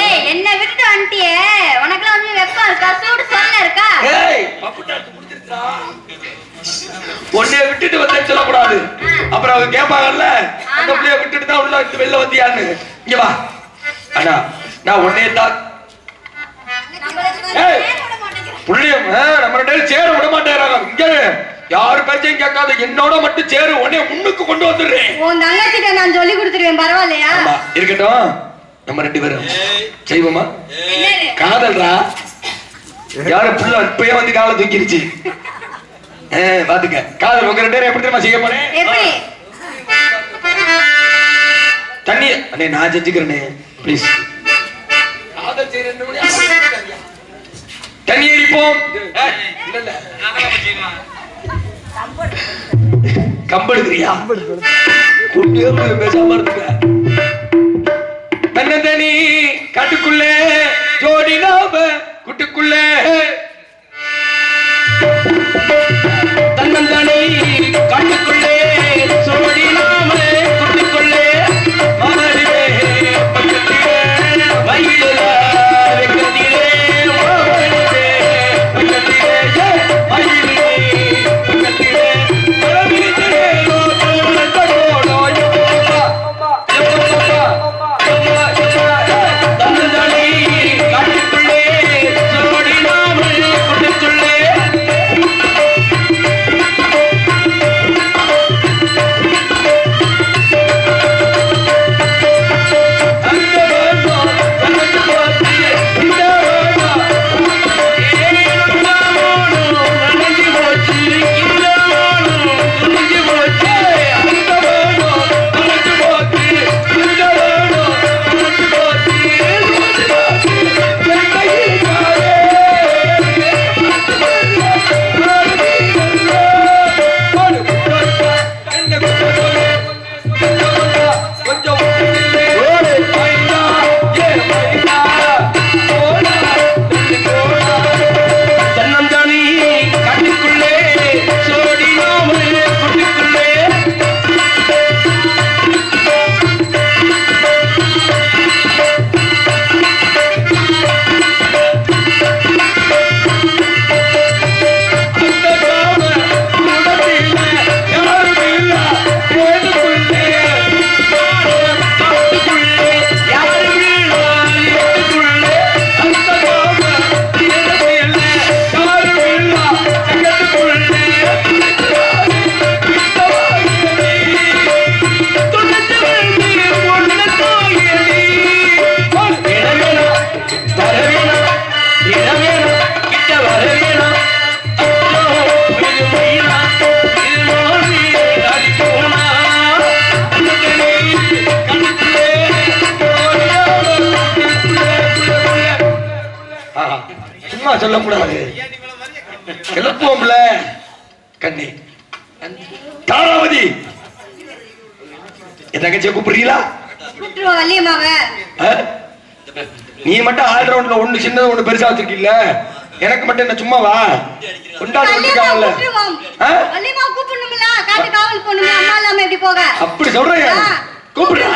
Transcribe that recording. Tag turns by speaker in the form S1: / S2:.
S1: ஏய் என்ன விட்டுட்டு வந்துட்டியே. உனக்குலாம் வந்து வெப்பம் இருக்கா? சூடு சொன்ன இருக்கா?
S2: உன்னைய விட்டுட்டு வந்தேன்னு சொல்லக்கூடாது. அப்புறம் அவங்க கேட்பாங்கல்ல அந்த. பிள்ளைய விட்டுட்டு தான் உள்ள வந்து வெளில வந்தியான்னு. இங்க வா. அண்ணா நான் உன்னைய தான். புள்ளியம் நம்ம ரெண்டு சேர விட மாட்டேறாங்க. இங்க யாரு பேச்சையும் கேட்காத என்னோட மட்டும் சேரு உன்னைய முன்னுக்கு கொண்டு வந்துடுறேன்.
S1: உன் தங்கச்சிட்ட நான் சொல்லி கொடுத்துருவேன் பரவாயில்லையா?
S2: இருக்கட்டும். நம்ம ரெண்டு பேரும். செய்வோமா? காதல்ரா? யாரு புள்ள இப்பயே வந்து காலை தூக்கிருச்சு? பாத்துக்க. காதல் உங்க ரெண்டு பேரும் எப்படி தெரியுமா செய்ய போறேன்? தண்ணி அண்ணே நான் செஞ்சுக்கிறேனே. ப்ளீஸ் தண்ணி இல்ல கம்பெடுக்கிறியா? பேசாம இருந்துக்க. காட்டுக்குள்ளே ஜோடி நாம குட்டுக்குள்ளே. சொல்லக்கூடாது. கிளப்புவோம்ல கண்ணி. தாராவதி என் தங்கச்சியை கூப்பிடுறீங்களா? நீ மட்டும் ஆல் ரவுண்ட்ல ஒண்ணு சின்னது ஒண்ணு பெருசா வச்சிருக்கீல்ல? எனக்கு மட்டும் என்ன சும்மாவா? கொண்டாடி
S1: வள்ளியம்மா
S2: வந்துருக்காங்கல்ல
S1: கூப்பிட்டுருவோம்.
S2: ஆ?